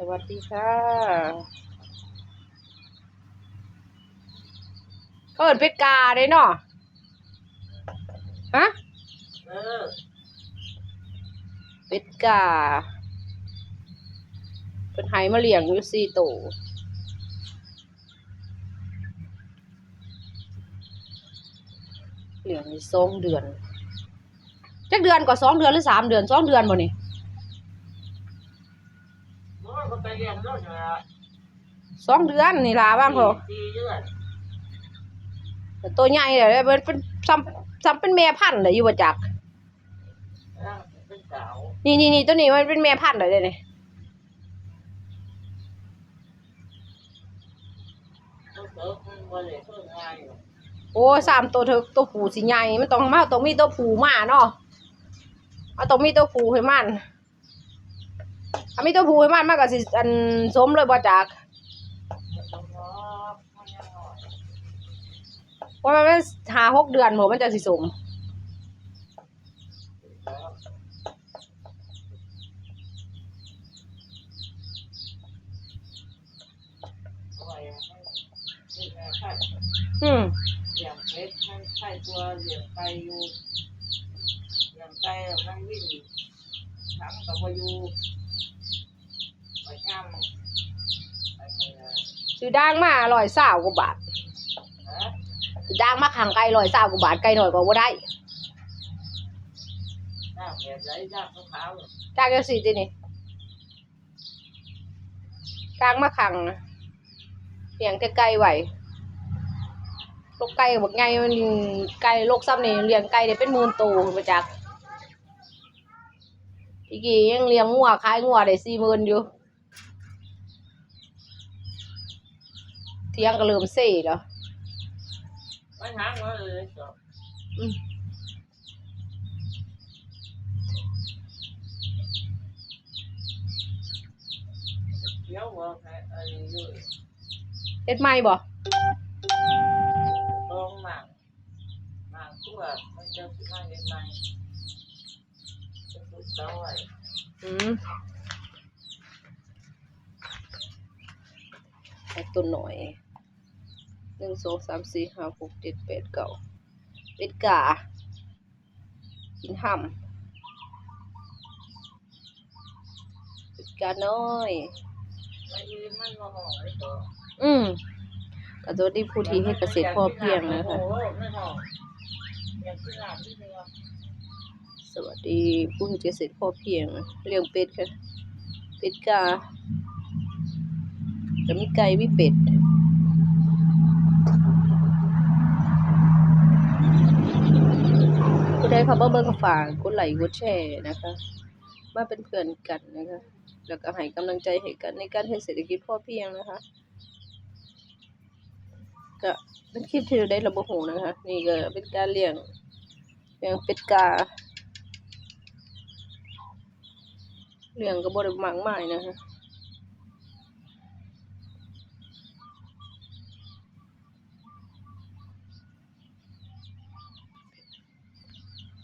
สวัสดีค่ะเขาเอินเป็ดกาได้เนาะฮะเป็ดกา เป็นไห้มาเลี้ยงอยู่สี่ตัวเลี้ยงอยู่สองเดือนจักเดือนกว่าสองเดือนหรือสามเดือนสองเดือนบ่นี่ ไปเรียนรถนะสองเดือนนี่ล่ะบ้างพอสี่เดือนแต่ตัวใหญ่เลยมันเป็นซ้ำซ้ำเป็นแม่พันธุ์เลยอยู่บ่จักร่างเป็นสาวนี่นี่นี่ตัวนี้มันเป็นแม่พันธุ์เลยเนี่เขาเติร์มันวันเลยเพิ่งง่ายอยู่โอ้สามตัวเธอตัวผูสิใหญ่มันต้องมาต้องมีตัวผูมาเนาะเอาต้องมีตัวผูให้มัน ถ้ามีตัวผูให้มันมันก็สิอันสมเลยบ่จักมันต้องรอมันยังหน่อยเพราะมันเป็นหาหกเดือนหมมันจะสิสมแล้วเอาไว้ให้ให้แม่ไข่อืมเลี้ยงเพชรให้ไข่ตัวเลี้ยงไก่อยู่เลี้ยงไก่นั่งวิ่งทั้งกับวาอยูไปย่ำไปเมื่อ ซื้อด่างมาร้อยสาวกว่าบาทฮะซื้อด่างมาขังไก่ร้อยสาวกว่าบาทไก่หน่อยก็บ่ได้น้ำแบบไรน้ำขาวๆเนี่ยด่างจังซี่ตินี่ด่างมาขังเลี้ยงแต่ไก่ไว้ลูกไก่บักไงมันไก่โลกซ้ำนี่เลี้ยงไก่ได้เป็นหมื่นตัวมาจากอีกี้ยังเลี้ยงงัวขายงัวได้สี่หมื่นอยู่ เที่ยงก็เริ่มเซ่แล้วไม่หางมาเลยจบอืมเดี๋ยวว่าใครอะไรอยู่เฮ็ดไหม่บ่ลองหมางหมางตัวมันจะสิมาเห็นไหมจะสุดเสาไว้อืมเอาตัวหน่อย หนึ่งสองสามสี่ห้าหกเจ็ดแปดเก้าเป็ดกากินห่ำเป็ดกาน้อยไม่ยืนมันมาห่อไว้ต่ออืมก็สวัสดีผู้ที่ให้เกษตรพอเพียงนะคะโอ้โหไม่ห่ออยากกินหลานที่เนื้อสวัสดีผู้ที่เกษตรพอเพียงเลี้ยงเป็ดค่ะ เป็ดกาจะมีไก่มีเป็ด ดเข้ามาเบิ่งก็ฝากกดไลค์กดแชร์นะคะ มาเป็นเพื่อนกันนะคะ แล้วก็ให้กำลังใจให้กันในการเฮ็ดเศรษฐกิจพอเพียงนะคะก็เป็นคลิปที่เราได้ระบบหูนะคะ นี่ก็เป็นการเลี้ยงเลี้ยงเป็ดกาเลี้ยงก็บ่ได้มากมายนะคะ